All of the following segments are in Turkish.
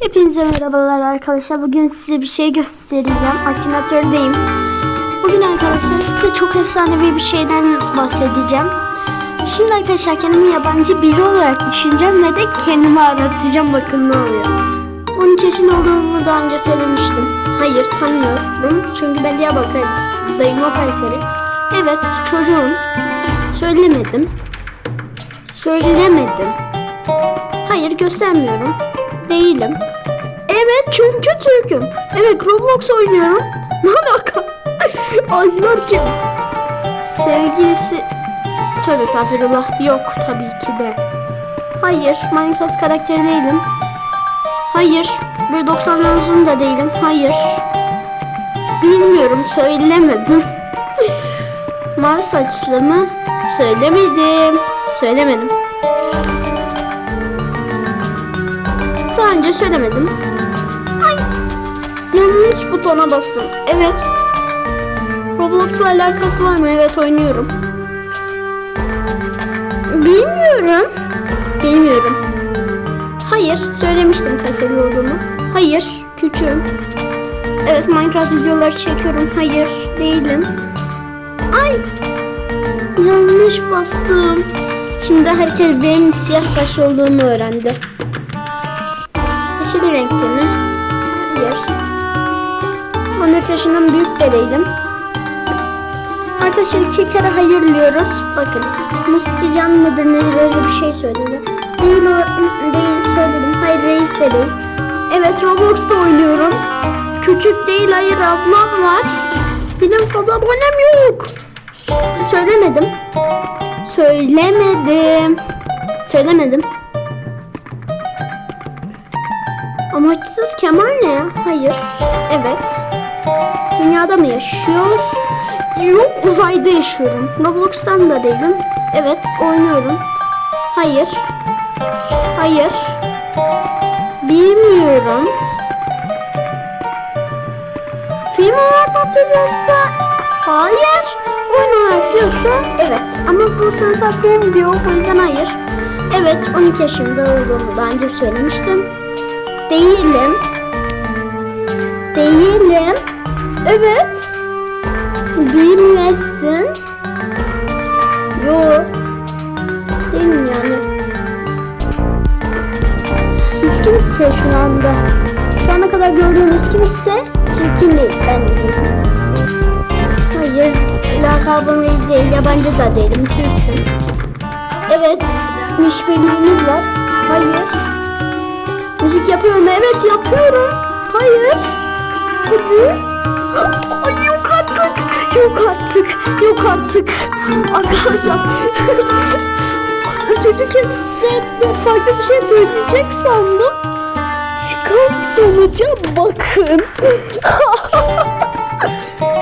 Hepinize merhabalar arkadaşlar. Bugün size bir şey göstereceğim. Akinatördeyim. Bugün arkadaşlar size çok efsanevi bir şeyden bahsedeceğim. Şimdi arkadaşlar kendimi yabancı biri olarak düşüneceğim ve de kendimi aratacağım. Bakın ne oluyor. 12 yaşında olduğumu daha önce söylemiştim. Hayır tanımıyorum. Çünkü ben Diyarbakır'dayım o Kayseri. Evet çocuğum. Söylemedim. Söylemedim. Hayır göstermiyorum. Değilim. Evet çünkü Türk'üm. Evet Roblox oynuyorum. Ne alaka? Aylar ki. Sevgilisi... Tövbe estağfirullah. Yok tabii ki de. Hayır Minecraft karakteri değilim. Hayır. 1.90'dan uzun da değilim. Hayır. Bilmiyorum söylemedim. Mavi saçlı mı? Söylemedim. Söylemedim. Önce söylemedim. Ay. Yanlış butona bastım. Evet. Roblox'la alakası var mı? Evet oynuyorum. Bilmiyorum. Bilmiyorum. Hayır. Söylemiştim kaseli olduğumu. Hayır. Küçüğüm. Evet Minecraft videoları çekiyorum. Hayır. Değilim. Ay. Yanlış bastım. Şimdi herkes benim siyah saç olduğumu öğrendi. Yeşil renkte mi? Hayır. 14 yaşından büyük de değilim. Arkadaşlar iki kere hayır diyoruz. Bakın. Mustican mıdır nedir öyle bir şey söyledi. Değil o değil söyledim. Hayır reis de. Evet Roblox'ta oynuyorum. Küçük değil hayır ablam var. Benim fazla abonem yok. Söylemedim. Söylemedim. Söylemedim. Amaçsız kemer ne? Hayır. Evet. Dünyada mı yaşıyor? Yok uzayda yaşıyorum. Roblox'tan da değilim. Evet oynuyorum. Hayır. Hayır. Bilmiyorum. Film olarak bahsediyorsa hayır. Oyun olarak diyorsa evet. Ama bu film diyor o yüzden hayır. Evet 12 yaşında olduğumu daha önce söylemiştim. Değilim. Değilim. Evet. Bilmezsin. Yok. Değilim yani. Hiç kimse şu anda. Şu ana kadar gördüğünüz kimse çirkin değil. Ben değilim. Hayır. Lakabım Reis değil. Yabancı da değilim. Türk'üm. Evet. Mişbirliğimiz var. Hayır. Yapıyorum. Evet yapıyorum. Hayır. Hadi. Ay yok artık. Yok artık. Yok artık. Arkadaşlar. Çocuk de farklı bir şey söyleyecek sandım. Çıkan sonuca bakın.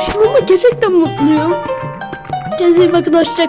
Şununla gerçekten mutluyum. Kendinize iyi bakın. Hoşça